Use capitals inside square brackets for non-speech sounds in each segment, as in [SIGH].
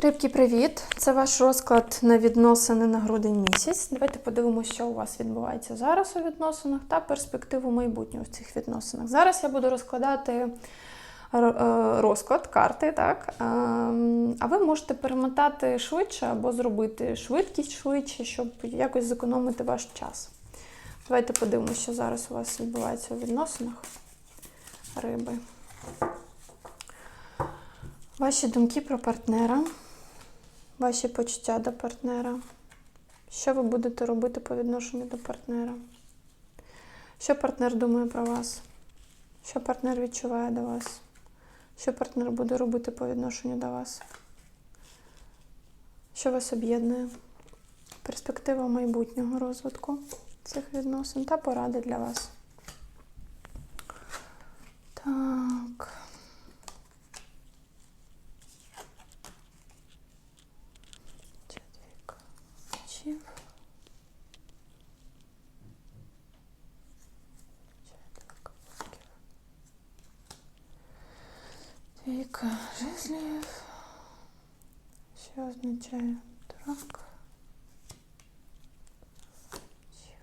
Рибки, привіт! Це ваш розклад на відносини на грудень місяць. Давайте подивимося, що у вас відбувається зараз у відносинах та перспективу майбутнього в цих відносинах. Зараз я буду розкладати е, розклад карти, так? Ем, А ви можете перемотати швидше або зробити швидкість швидше, щоб якось зекономити ваш час. Давайте подивимося, що зараз у вас відбувається у відносинах риби. Ваші думки про партнера, ваші почуття до партнера. Що ви будете робити по відношенню до партнера? Що партнер думає про вас? Що партнер відчуває до вас? Що партнер буде робити по відношенню до вас? Що вас об'єднує? Перспектива майбутнього розвитку цих відносин та поради для вас. Так. Двійка мечів. Четверка кубків. Двійка жезлів. Що означає трак? Мечів.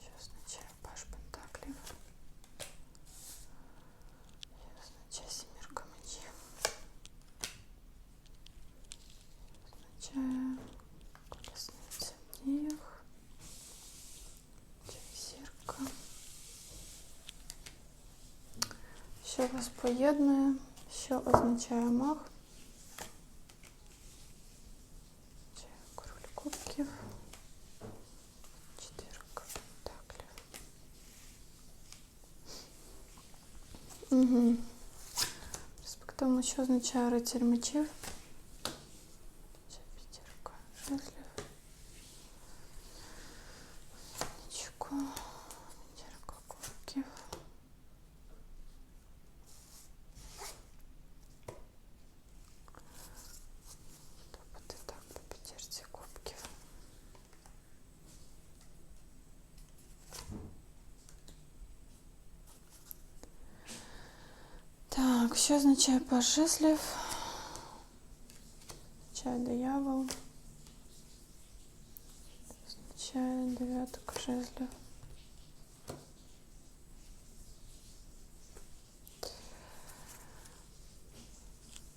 Що означає паш пентаклів? Що означає сімірка мечів? Що означає колесниця в діях? Чи зірка? Що вас поєднує? Що означає мах? Король кубків? Чотирка пентаклів. Угу. Респективно, що означає рицарь мечів? Це п'ятірка жезлів. Нічко. П'ятірка кубків. Тобто так по п'ятірці кубків. Так, що означає жезлів? Означає диявол. Означає дев'ятка жезлів.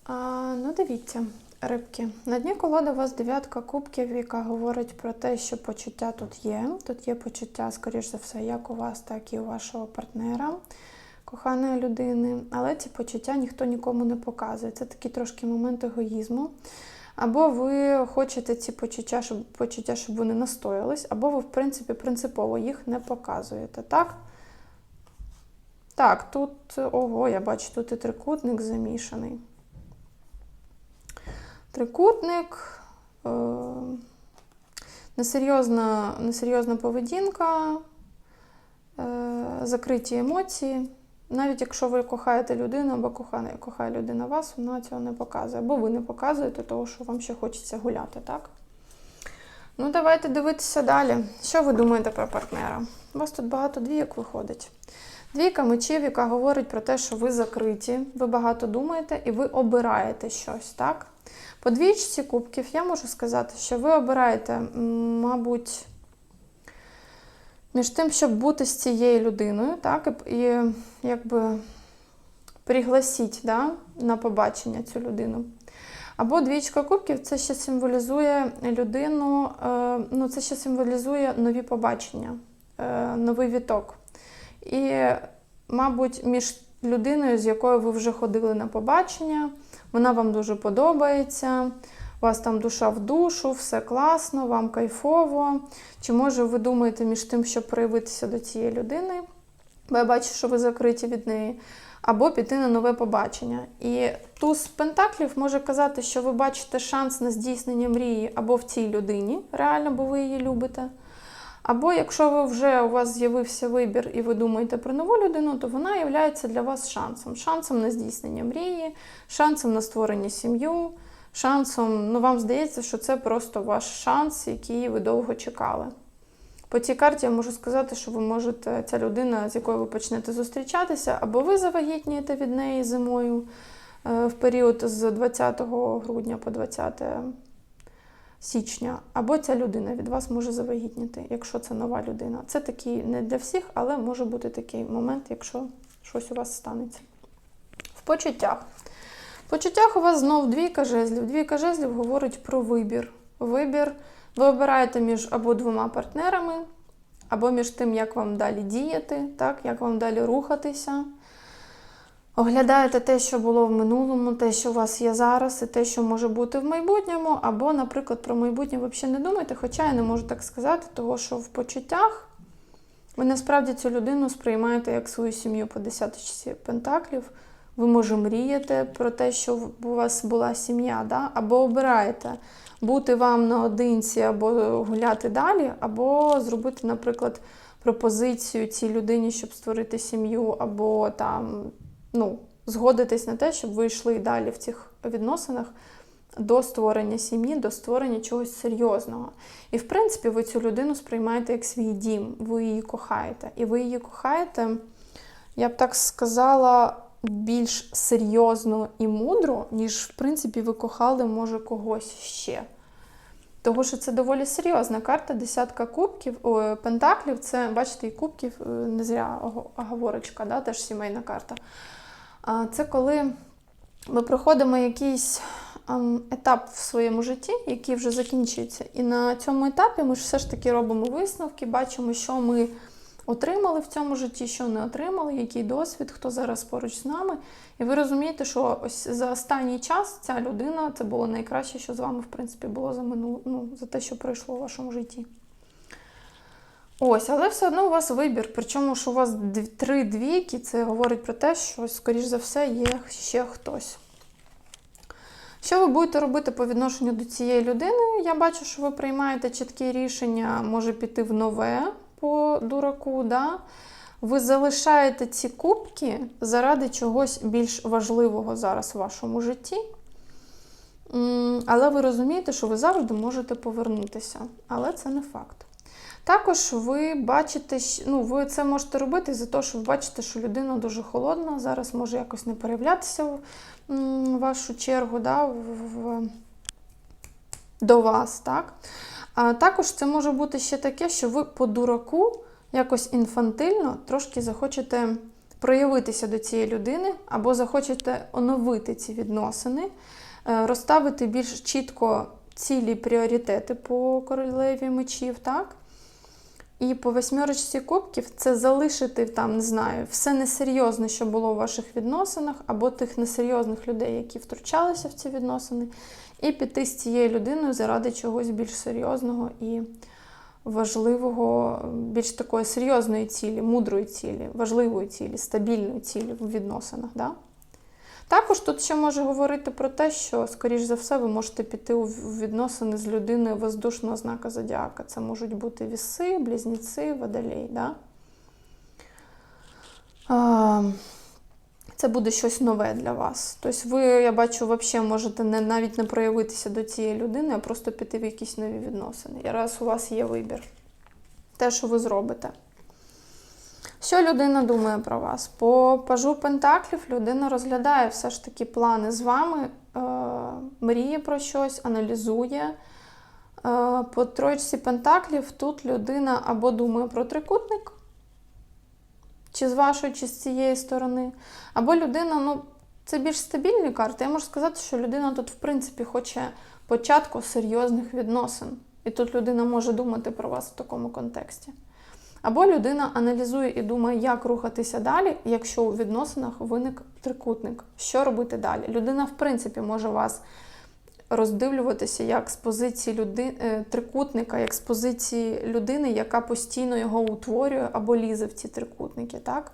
А, ну, дивіться, рибки. На дні колоди у вас дев'ятка кубків, яка говорить про те, що почуття тут є. Тут є почуття, скоріш за все, як у вас, так і у вашого партнера, коханої людини. Але ці почуття ніхто нікому не показує. Це такий трошки момент егоїзму. Або ви хочете ці почуття, щоб почуття, щоб вони настоялись, або ви, в принципі, принципово їх не показуєте, так? Так, тут, ого, я бачу, тут і трикутник замішаний. Трикутник, е, несерйозна, несерйозна поведінка, е, закриті емоції. Навіть якщо ви кохаєте людину або кохає, кохає людина вас, вона цього не показує. Або ви не показуєте того, що вам ще хочеться гуляти, так? Ну, давайте дивитися далі. Що ви думаєте про партнера? У вас тут багато двійок виходить. Двійка мечів, яка говорить про те, що ви закриті, ви багато думаєте і ви обираєте щось, так? По двічці кубків я можу сказати, що ви обираєте, мабуть, між тим, щоб бути з цією людиною, так, і, якби пригласіть да, на побачення цю людину. Або двічка кубків це ще символізує людину, е, ну це ще символізує нові побачення, е, новий віток. І, мабуть, між людиною, з якою ви вже ходили на побачення, вона вам дуже подобається, у вас там душа в душу, все класно, вам кайфово. Чи може ви думаєте між тим, щоб проявитися до цієї людини, бо я бачу, що ви закриті від неї, або піти на нове побачення. І туз Пентаклів може казати, що ви бачите шанс на здійснення мрії або в цій людині, реально, бо ви її любите. Або якщо ви вже у вас з'явився вибір і ви думаєте про нову людину, то вона є для вас шансом. Шансом на здійснення мрії, шансом на створення сім'ю, шансом, ну вам здається, що це просто ваш шанс, який ви довго чекали. По цій карті я можу сказати, що ви можете, ця людина, з якою ви почнете зустрічатися, або ви завагітнієте від неї зимою е, в період з 20 грудня по 20 січня, або ця людина від вас може завагітніти, якщо це нова людина. Це такий не для всіх, але може бути такий момент, якщо щось у вас станеться. В почуттях. В почуттях у вас знов двійка жезлів. Двійка жезлів говорить про вибір. Вибір. Ви обираєте між або двома партнерами, або між тим, як вам далі діяти, так, як вам далі рухатися. Оглядаєте те, що було в минулому, те, що у вас є зараз, і те, що може бути в майбутньому, або, наприклад, про майбутнє ви взагалі не думаєте, хоча я не можу так сказати, того що в почуттях ви насправді цю людину сприймаєте як свою сім'ю по десяточці пентаклів. Ви, може, мрієте про те, що у вас була сім'я, да? або обираєте бути вам наодинці, або гуляти далі, або зробити, наприклад, пропозицію цій людині, щоб створити сім'ю, або там, ну, згодитись на те, щоб ви йшли далі в цих відносинах до створення сім'ї, до створення чогось серйозного. І, в принципі, ви цю людину сприймаєте як свій дім, ви її кохаєте. І ви її кохаєте, я б так сказала, більш серйозно і мудро, ніж, в принципі, ви кохали, може, когось ще. Того, що це доволі серйозна карта, десятка кубків, о, пентаклів, це, бачите, і кубків, е, не зря оговорочка, да, теж сімейна карта. А Це коли ми проходимо якийсь ем, етап в своєму житті, який вже закінчується. І на цьому етапі ми ж все ж таки робимо висновки, бачимо, що ми отримали в цьому житті, що не отримали, який досвід, хто зараз поруч з нами. І ви розумієте, що ось за останній час ця людина це було найкраще, що з вами, в принципі, було за минуло, ну, за те, що пройшло у вашому житті. Ось, але все одно у вас вибір. Причому, що у вас три двійки, це говорить про те, що, скоріш за все, є ще хтось. Що ви будете робити по відношенню до цієї людини? Я бачу, що ви приймаєте чіткі рішення, може піти в нове по дураку. Да? Ви залишаєте ці кубки заради чогось більш важливого зараз в вашому житті. Але ви розумієте, що ви завжди можете повернутися. Але це не факт. Також ви бачите, ну, ви це можете робити за те, що ви бачите, що людина дуже холодна, зараз може якось не проявлятися в вашу чергу да, в, в- до вас. Так? А також це може бути ще таке, що ви по дураку якось інфантильно трошки захочете проявитися до цієї людини, або захочете оновити ці відносини, е, розставити більш чітко цілі пріоритети по королеві мечів, так? І по восьмерочці кубків це залишити там, не знаю, все несерйозне, що було у ваших відносинах, або тих несерйозних людей, які втручалися в ці відносини, і піти з цією людиною заради чогось більш серйозного і важливого, більш такої серйозної цілі, мудрої цілі, важливої цілі, стабільної цілі в відносинах. Да? Також тут ще може говорити про те, що, скоріш за все, ви можете піти у відносини з людиною воздушного знака зодіака. Це можуть бути віси, близніці, водолей. Да? Це буде щось нове для вас. Тобто ви, я бачу, взагалі можете не, навіть не проявитися до цієї людини, а просто піти в якісь нові відносини. І раз у вас є вибір. Те, що ви зробите. Що людина думає про вас? По пажу Пентаклів людина розглядає все ж таки плани з вами, е, мріє про щось, аналізує. Е, по тройці Пентаклів тут людина або думає про трикутник, чи з вашої, чи з цієї сторони, або людина, ну, це більш стабільні карти. Я можу сказати, що людина тут, в принципі, хоче початку серйозних відносин. І тут людина може думати про вас в такому контексті. Або людина аналізує і думає, як рухатися далі, якщо у відносинах виник трикутник. Що робити далі? Людина, в принципі, може вас роздивлюватися як з позиції люди... е, трикутника, як з позиції людини, яка постійно його утворює або лізе в ці трикутники. Так?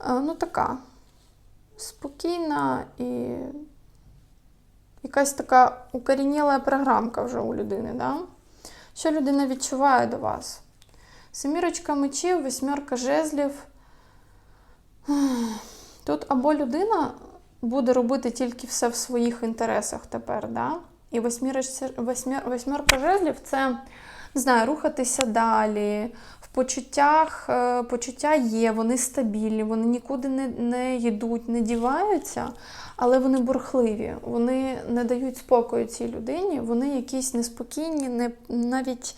Е, Ну, така спокійна і якась така укорінєла програмка вже у людини. Да? Що людина відчуває до вас? Семірочка мечів, восьмерка жезлів. Тут або людина буде робити тільки все в своїх інтересах тепер. Да? І восьмірочця- восьмір- восьмерка жезлів це не знаю, рухатися далі. В почуттях е, почуття є, вони стабільні, вони нікуди не, не йдуть, не діваються, але вони бурхливі, вони не дають спокою цій людині, вони якісь неспокійні, не, навіть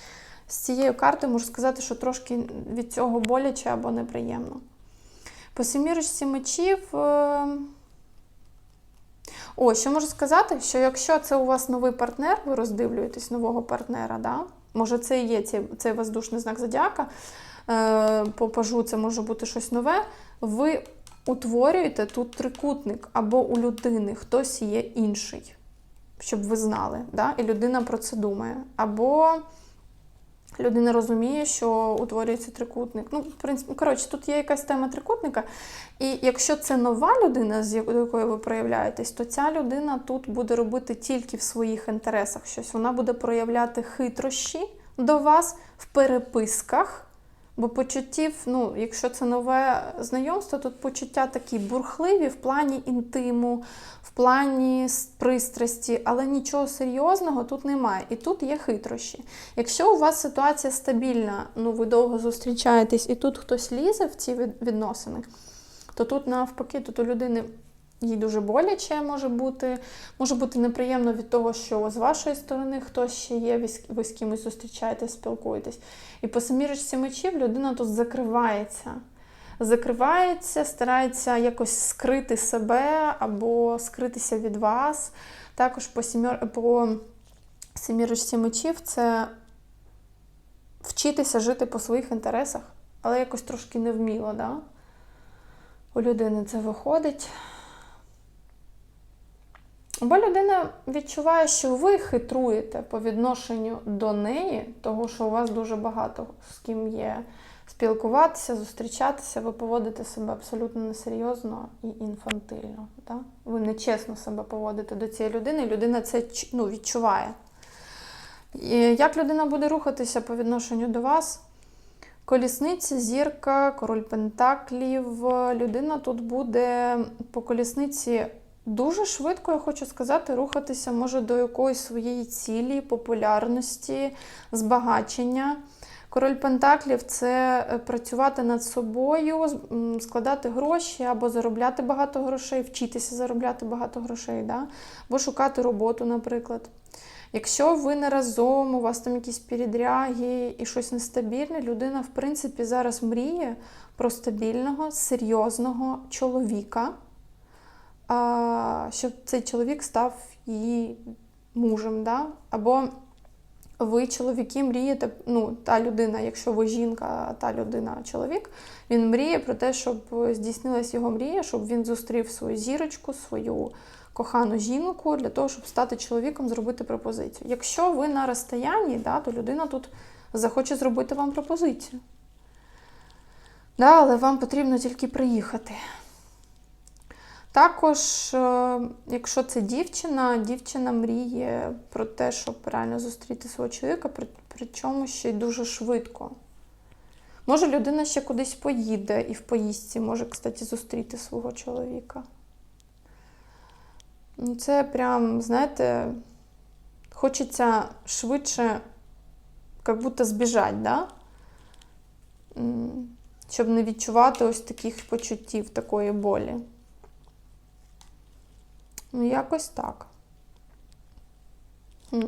з цією картою можу сказати, що трошки від цього боляче або неприємно. По семірочці мечів. О, що можу сказати, що якщо це у вас новий партнер, ви роздивлюєтесь нового партнера, да? може це і є цей, цей воздушний знак зодіака, е, по пажу це може бути щось нове, ви утворюєте тут трикутник, або у людини хтось є інший, щоб ви знали, да? і людина про це думає. Або людина розуміє, що утворюється трикутник. Ну, в принципі, коротше, тут є якась тема трикутника. І якщо це нова людина, з якою ви проявляєтесь, то ця людина тут буде робити тільки в своїх інтересах щось. Вона буде проявляти хитрощі до вас в переписках. Бо почуттів, ну, якщо це нове знайомство, тут почуття такі бурхливі в плані інтиму, плані пристрасті, але нічого серйозного тут немає. І тут є хитрощі. Якщо у вас ситуація стабільна, ну ви довго зустрічаєтесь, і тут хтось лізе в ці відносини, то тут навпаки, тут у людини їй дуже боляче може бути. Може бути неприємно від того, що з вашої сторони хтось ще є, ви з кимось зустрічаєтесь, спілкуєтесь. І по самірочці мечів людина тут закривається. Закривається, старається якось скрити себе або скритися від вас. Також по, по семірочці мечів це вчитися жити по своїх інтересах, але якось трошки невміло, да? У людини це виходить. Бо людина відчуває, що ви хитруєте по відношенню до неї, того, що у вас дуже багато з ким є спілкуватися, зустрічатися, ви поводите себе абсолютно несерйозно і інфантильно. Да? Ви нечесно себе поводите до цієї людини, і людина це ну, відчуває. І як людина буде рухатися по відношенню до вас? Колісниця, зірка, король пентаклів. Людина тут буде по колісниці дуже швидко, я хочу сказати, рухатися може до якоїсь своєї цілі, популярності, збагачення. Король Пентаклів це е, працювати над собою, складати гроші або заробляти багато грошей, вчитися заробляти багато грошей, да? або шукати роботу, наприклад. Якщо ви не разом, у вас там якісь передряги і щось нестабільне, людина, в принципі, зараз мріє про стабільного, серйозного чоловіка, щоб цей чоловік став її мужем. Да? Або ви, чоловіки, мрієте, ну, та людина, якщо ви жінка, та людина чоловік, він мріє про те, щоб здійснилась його мрія, щоб він зустрів свою зірочку, свою кохану жінку для того, щоб стати чоловіком, зробити пропозицію. Якщо ви на розстоянні, да, то людина тут захоче зробити вам пропозицію. Да, але вам потрібно тільки приїхати. Також, е, якщо це дівчина, дівчина мріє про те, щоб реально зустріти свого чоловіка, при- причому ще й дуже швидко. Може, людина ще кудись поїде і в поїздці може, кстати, зустріти свого чоловіка. Ну, Це прям, знаєте, хочеться швидше, як будто збіжать, да? Щоб не відчувати ось таких почуттів, такої болі. Ну, якось так. [LAUGHS]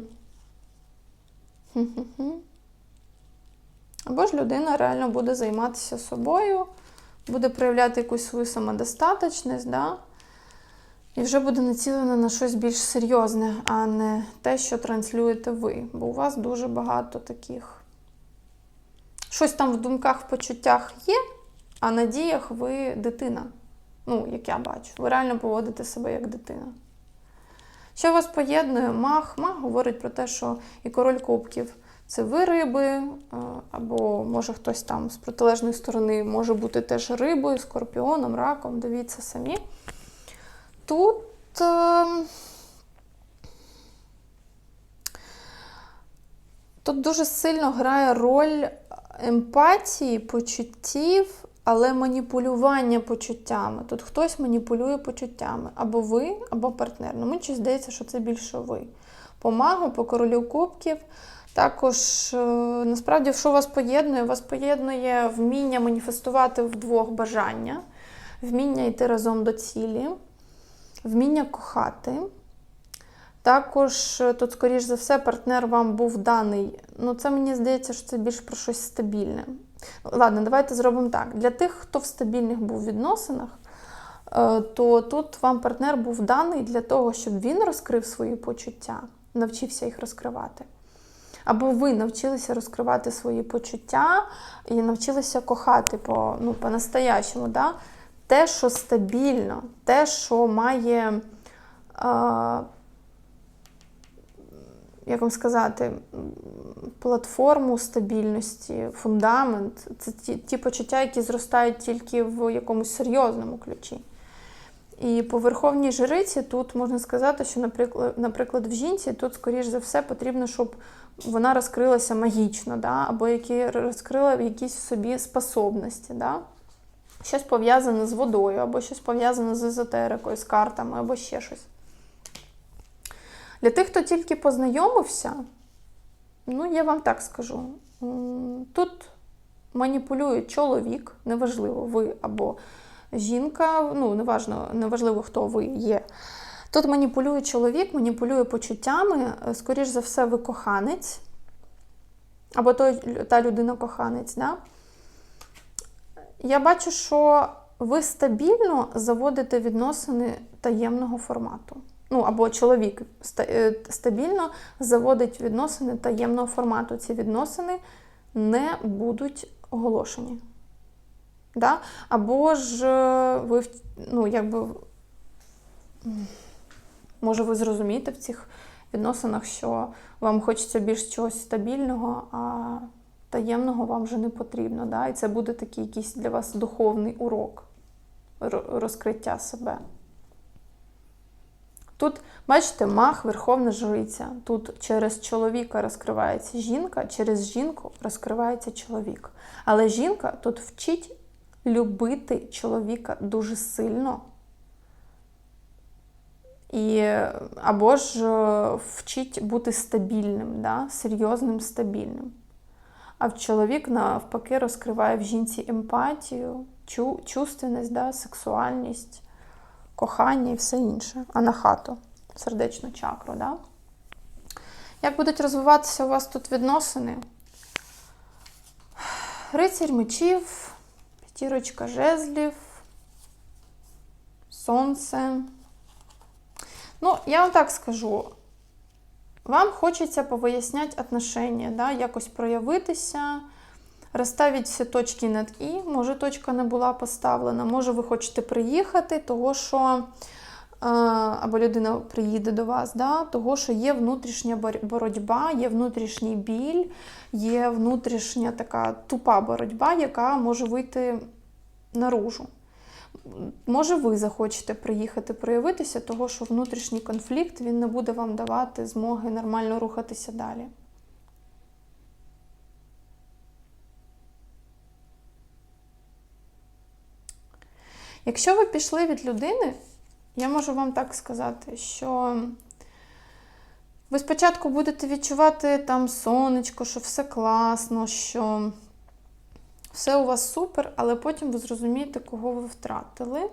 Або ж людина реально буде займатися собою, буде проявляти якусь свою самодостаточність, да? і вже буде націлена на щось більш серйозне, а не те, що транслюєте ви. Бо у вас дуже багато таких. Щось там в думках, в почуттях є, а на діях ви дитина. Ну, як я бачу, ви реально поводите себе як дитина. Що вас поєднує? Мах. Мах говорить про те, що і король кубків це ви риби, е, або може хтось там з протилежної сторони може бути теж рибою, скорпіоном, раком. Дивіться самі. Тут. е, Тут дуже сильно грає роль емпатії, почуттів але маніпулювання почуттями. Тут хтось маніпулює почуттями. Або ви, або партнер. Ну, мені здається, що це більше ви. По магу, по королю кубків. Також, е, насправді, що вас поєднує? Вас поєднує вміння маніфестувати вдвох бажання, вміння йти разом до цілі, вміння кохати. Також е, тут, скоріш за все, партнер вам був даний. Ну, це мені здається, що це більш про щось стабільне. Ладно, давайте зробимо так. Для тих, хто в стабільних був відносинах, е, то тут вам партнер був даний для того, щоб він розкрив свої почуття, навчився їх розкривати. Або ви навчилися розкривати свої почуття і навчилися кохати по, ну, по-настоящему. Да? Те, що стабільно, те, що має. Е, як вам сказати, платформу стабільності, фундамент це ті, ті почуття, які зростають тільки в якомусь серйозному ключі. І по верховній жриці тут можна сказати, що, наприклад, наприклад, в жінці тут, скоріш за все, потрібно, щоб вона розкрилася магічно, да? або які розкрила якісь собі способності. Да? Щось пов'язане з водою, або щось пов'язане з езотерикою, з картами, або ще щось. Для тих, хто тільки познайомився, ну, я вам так скажу, тут маніпулює чоловік, неважливо, ви або жінка, ну, неважно, неважливо, хто ви є. Тут маніпулює чоловік, маніпулює почуттями, е, скоріш за все, ви коханець, або той, та людина коханець. Да? Я бачу, що ви стабільно заводите відносини таємного формату. Ну, або чоловік е, стабільно заводить відносини таємного формату. Ці відносини не будуть оголошені. Да? Або ж е, ви ну, якби, може, ви зрозумієте в цих відносинах, що вам хочеться більш чогось стабільного, а таємного вам вже не потрібно. Да? І це буде такий якийсь для вас духовний урок розкриття себе. Тут, бачите, мах, верховна жриця. Тут через чоловіка розкривається жінка, через жінку розкривається чоловік. Але жінка тут вчить любити чоловіка дуже сильно. І, або ж е, вчить бути стабільним, да? серйозним, стабільним. А в чоловік навпаки розкриває в жінці емпатію, чу, чувственність, да? сексуальність, кохання і все інше. А на хату, сердечну чакру. Да? Як будуть розвиватися у вас тут відносини? Рицарь мечів, п'ятірочка жезлів, сонце. Ну, я вам так скажу. Вам хочеться повиясняти отношення, да, якось проявитися, розставити всі точки над І. Може, точка не була поставлена, може, ви хочете приїхати, того що е, або людина приїде до вас, да, того, що є внутрішня боротьба, є внутрішній біль, є внутрішня така тупа боротьба, яка може вийти наружу. Може, ви захочете приїхати проявитися, того, що внутрішній конфлікт він не буде вам давати змоги нормально рухатися далі. Якщо ви пішли від людини, я можу вам так сказати, що ви спочатку будете відчувати там сонечко, що все класно, що все у вас супер, але потім ви зрозумієте, кого ви втратили.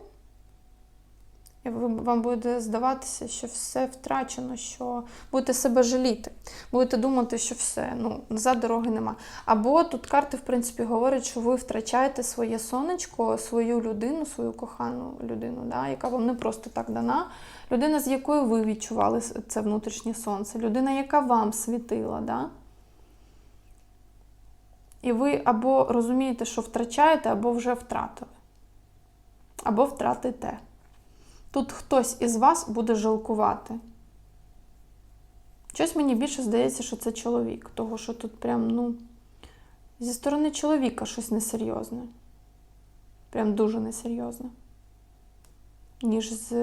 Вам буде здаватися, що все втрачено, що будете себе жаліти. Будете думати, що все, ну, назад дороги нема. Або тут карти, в принципі, говорять, що ви втрачаєте своє сонечко, свою людину, свою кохану людину, да, яка вам не просто так дана. Людина, з якою ви відчували це внутрішнє сонце, людина, яка вам світила. Да? І ви або розумієте, що втрачаєте, або вже втратили. Або втратите. Тут хтось із вас буде жалкувати. Щось мені більше здається, що це чоловік, того що тут прям, ну, зі сторони чоловіка щось несерйозне. Прям дуже несерйозне. Ніж з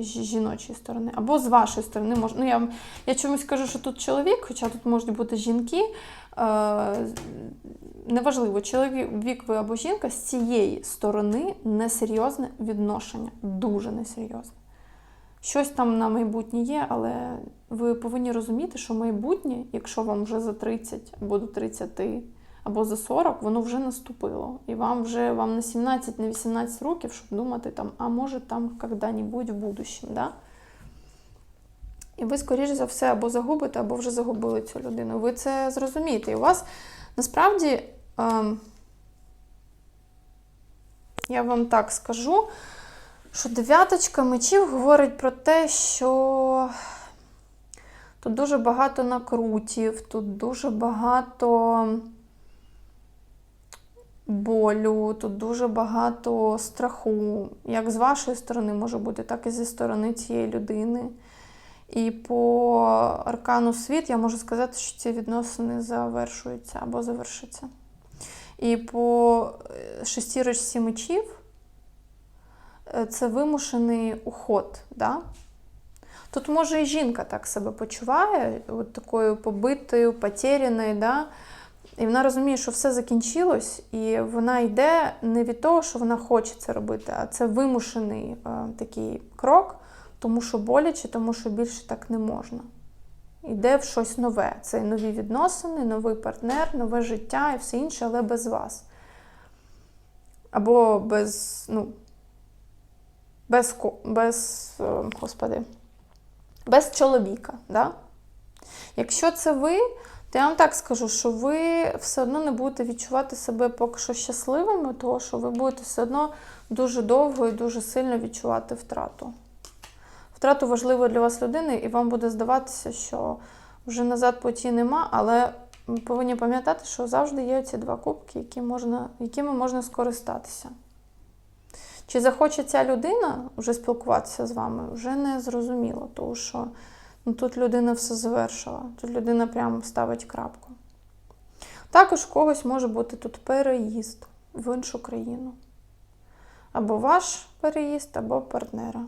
жіночої сторони. Або з вашої сторони. Мож... Ну, я, я чомусь кажу, що тут чоловік, хоча тут можуть бути жінки. Е, неважливо, чоловік ви або жінка, з цієї сторони несерйозне відношення. Дуже несерйозне. Щось там на майбутнє є, але ви повинні розуміти, що майбутнє, якщо вам вже за 30 або до 30, або за 40, воно вже наступило. І вам вже вам не 17, не 18 років, щоб думати там, а може там коли-небудь в будущем. Да? І ви, скоріш за все, або загубите, або вже загубили цю людину. Ви це зрозумієте. І у вас насправді, ем, я вам так скажу, що дев'яточка мечів говорить про те, що тут дуже багато накрутів, тут дуже багато болю, тут дуже багато страху. Як з вашої сторони може бути, так і зі сторони цієї людини. І по аркану світ я можу сказати, що ці відносини завершуються або завершаться. І по е, шестірочці мечів е, це вимушений уход. Да? Тут, може, і жінка так себе почуває, от такою побитою, потеряною, да? І вона розуміє, що все закінчилось, і вона йде не від того, що вона хоче це робити, а це вимушений е, такий крок тому що боляче, тому що більше так не можна. Йде в щось нове. Це нові відносини, новий партнер, нове життя і все інше, але без вас. Або без, ну, без, без господи, без чоловіка. Да? Якщо це ви, то я вам так скажу, що ви все одно не будете відчувати себе поки що щасливими, тому що ви будете все одно дуже довго і дуже сильно відчувати втрату втрату важливої для вас людини, і вам буде здаватися, що вже назад путі нема, але ми повинні пам'ятати, що завжди є ці два кубки, які можна, якими можна скористатися. Чи захоче ця людина вже спілкуватися з вами, вже не зрозуміло, тому що ну, тут людина все завершила, тут людина прямо ставить крапку. Також в когось може бути тут переїзд в іншу країну. Або ваш переїзд, або партнера.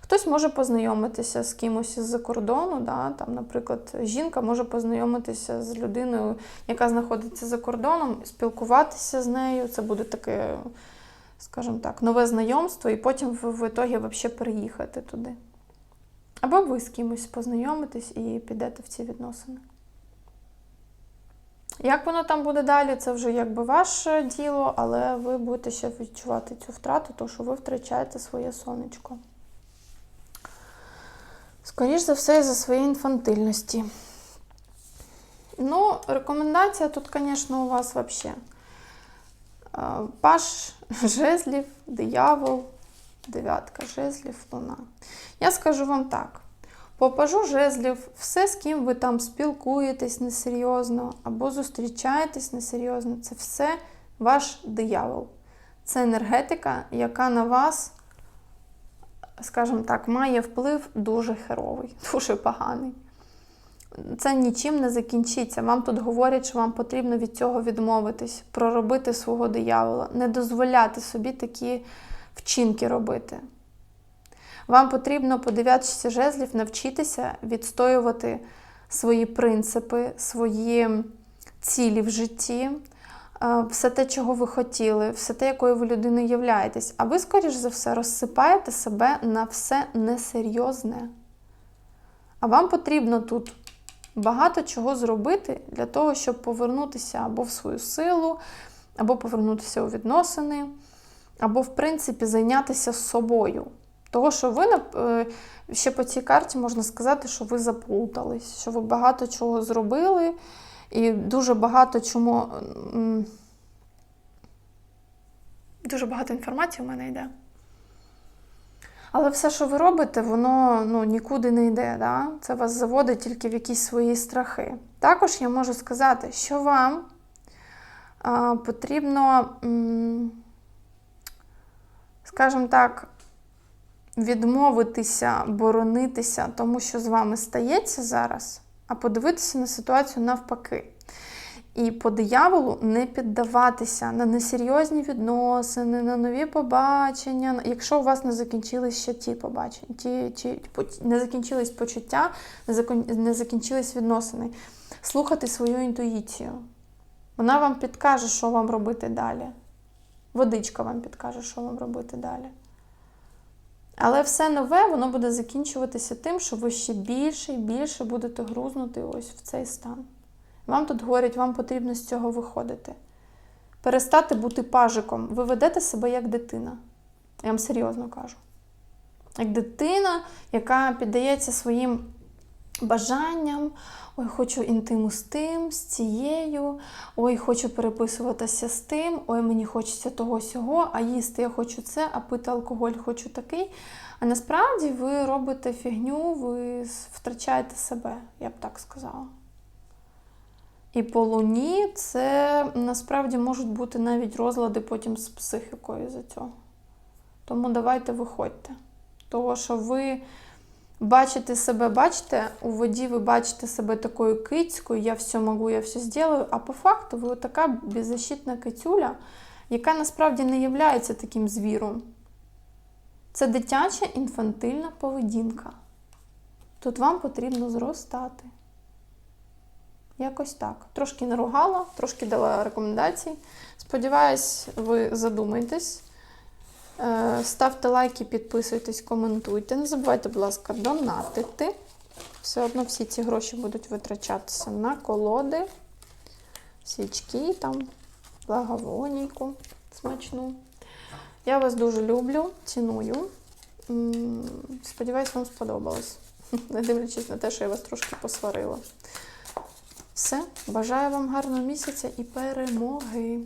Хтось може познайомитися з кимось з-за кордону, да, там, наприклад, жінка може познайомитися з людиною, яка знаходиться за кордоном, спілкуватися з нею. Це буде таке, скажімо так, нове знайомство, і потім в, в ітогі взагалі переїхати туди. Або ви з кимось познайомитесь і підете в ці відносини. Як воно там буде далі, це вже якби ваше діло, але ви будете ще відчувати цю втрату, тому що ви втрачаєте своє сонечко. Скоріш за все, за своєї інфантильності. Ну, рекомендація тут, звісно, у вас взагалі. Паш [LAUGHS] жезлів, диявол, дев'ятка жезлів, луна. Я скажу вам так: по пажу жезлів, все, з ким ви там спілкуєтесь несерйозно, або зустрічаєтесь несерйозно, це все ваш диявол. Це енергетика, яка на вас скажімо так, має вплив дуже херовий, [LAUGHS] дуже поганий. Це нічим не закінчиться. Вам тут говорять, що вам потрібно від цього відмовитись, проробити свого диявола, не дозволяти собі такі вчинки робити. Вам потрібно по дев'ятці жезлів навчитися відстоювати свої принципи, свої цілі в житті, все те, чого ви хотіли, все те, якою ви людиною являєтесь. А ви, скоріш за все, розсипаєте себе на все несерйозне. А вам потрібно тут багато чого зробити для того, щоб повернутися або в свою силу, або повернутися у відносини, або, в принципі, зайнятися собою. Того, що ви е, ще по цій карті можна сказати, що ви заплутались, що ви багато чого зробили. І дуже багато чому. Дуже багато інформації в мене йде. Але все, що ви робите, воно ну, нікуди не йде. Да? Це вас заводить тільки в якісь свої страхи. Також я можу сказати, що вам а, потрібно, скажімо так, відмовитися, боронитися тому, що з вами стається зараз а подивитися на ситуацію навпаки. І по дияволу не піддаватися на несерйозні відносини, на нові побачення, якщо у вас не закінчились ще ті побачення, ті, ті, не закінчились почуття, не закінчились відносини. Слухати свою інтуїцію. Вона вам підкаже, що вам робити далі. Водичка вам підкаже, що вам робити далі. Але все нове, воно буде закінчуватися тим, що ви ще більше і більше будете грузнути ось в цей стан. Вам тут говорять, вам потрібно з цього виходити. Перестати бути пажиком. Ви ведете себе як дитина. Я вам серйозно кажу. Як дитина, яка піддається своїм бажанням, ой, хочу інтиму з тим, з цією, ой, хочу переписуватися з тим, ой, мені хочеться того сього, а їсти я хочу це, а пити алкоголь хочу такий. А насправді ви робите фігню, ви втрачаєте себе, я б так сказала. І по луні це насправді можуть бути навіть розлади потім з психікою за цього. Тому давайте виходьте. Того, що ви бачите себе, бачите, у воді ви бачите себе такою кицькою, я все можу, я все зроблю, а по факту ви така беззащитна кицюля, яка насправді не є таким звіром. Це дитяча інфантильна поведінка. Тут вам потрібно зростати. Якось так. Трошки наругала, трошки дала рекомендації. Сподіваюсь, ви задумаєтесь. Е, Ставте лайки, підписуйтесь, коментуйте. Не забувайте, будь ласка, донатити. Все одно всі ці гроші будуть витрачатися на колоди, свічки, там, благовонійку смачну. Я вас дуже люблю, ціную. Сподіваюсь, вам сподобалось. [LAUGHS] Не дивлячись на те, що я вас трошки посварила. Все, бажаю вам гарного місяця і перемоги!